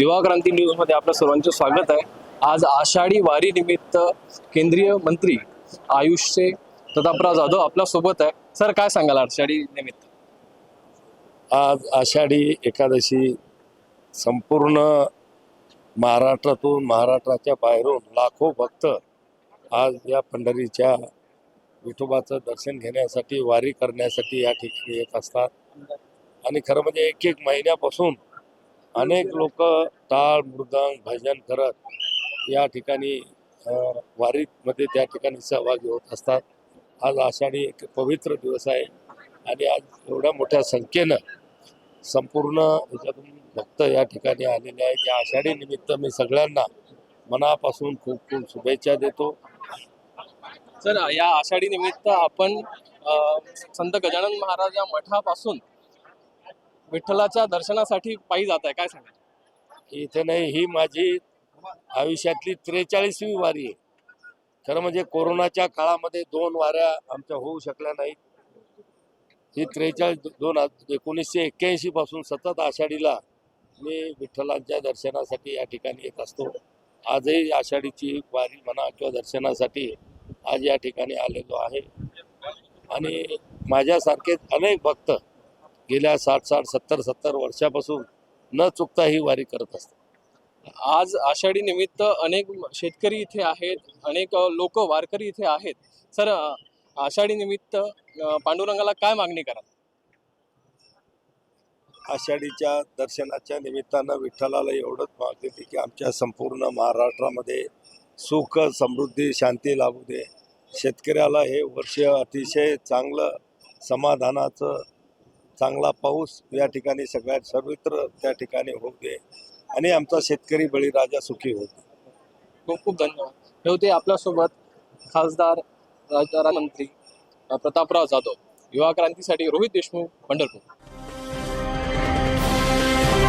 युवा क्रांती न्यूजमध्ये आपलं सर्वांचं स्वागत आहे. आज आषाढी वारी निमित्त केंद्रीय मंत्री आयुषचे प्रतापराव जाधव आपल्यासोबत आहे. सर काय सांगाल आषाढी निमित्त? आज आषाढी एकादशी संपूर्ण महाराष्ट्रातून महाराष्ट्राच्या बाहेरून लाखो भक्त आज या पंढरीच्या विठोबाचं दर्शन घेण्यासाठी वारी करण्यासाठी या ठिकाणी येत असतात. आणि खरं म्हणजे एक एक महिन्यापासून अनेक लोक टाळ मृदंग भजन करत या ठिकाणी वारीमध्ये त्या ठिकाणी सहभागी होत असतात. आज आषाढी एक पवित्र दिवस आहे आणि आज एवढ्या मोठ्या संख्येनं संपूर्ण याच्यातून भक्त या ठिकाणी आलेले आहेत. या आषाढी निमित्त मी सगळ्यांना मनापासून खूप खूप शुभेच्छा देतो. सर या आषाढी निमित्त आपण संत गजानन महाराज या मठापासून विठ्ठलाच्या दर्शनासाठी पायी जात आहे काय सांगा इथे नाही ही माझी आयुष्यातली त्रेचाळीसवी वारी आहे. खरं म्हणजे कोरोनाच्या काळामध्ये दोन वाऱ्या आमच्या होऊ शकल्या नाहीत. ही त्रेचाळीस दोन एकोणीसशे एक्क्याऐंशी पासून सतत आषाढीला मी विठ्ठलांच्या दर्शनासाठी या ठिकाणी येत असतो. आजही आषाढीची वारी म्हणा किंवा दर्शनासाठी आज या ठिकाणी आलेलो आहे. आणि माझ्यासारखेच अनेक भक्त गेल्या साठ साठ सत्तर सत्तर वर्षापासून न चुकता ही वारी करत असतात. आज आषाढी निमित्त अनेक शेतकरी इथे आहेत अनेक लोक वारकरी इथे आहेत. सर आषाढी निमित्त पांडुरंगाला काय मागणी करा आषाढीच्या दर्शनाच्या निमित्तानं विठ्ठलाला एवढंच मागते की आमच्या संपूर्ण महाराष्ट्रामध्ये सुख समृद्धी शांती लाभू दे. शेतकऱ्याला हे वर्ष अतिशय चांगलं समाधानाचं चांगला पाऊस या ठिकाणी सगळ्यात सर्वत्र त्या ठिकाणी होऊ दे आणि आमचा शेतकरी बळीराजा सुखी होऊ दे खूप खूप धन्यवाद. हे होते आपल्यासोबत खासदार राज- मंत्री प्रतापराव जाधव. युवा क्रांतीसाठी रोहित देशमुख पंढरपूर.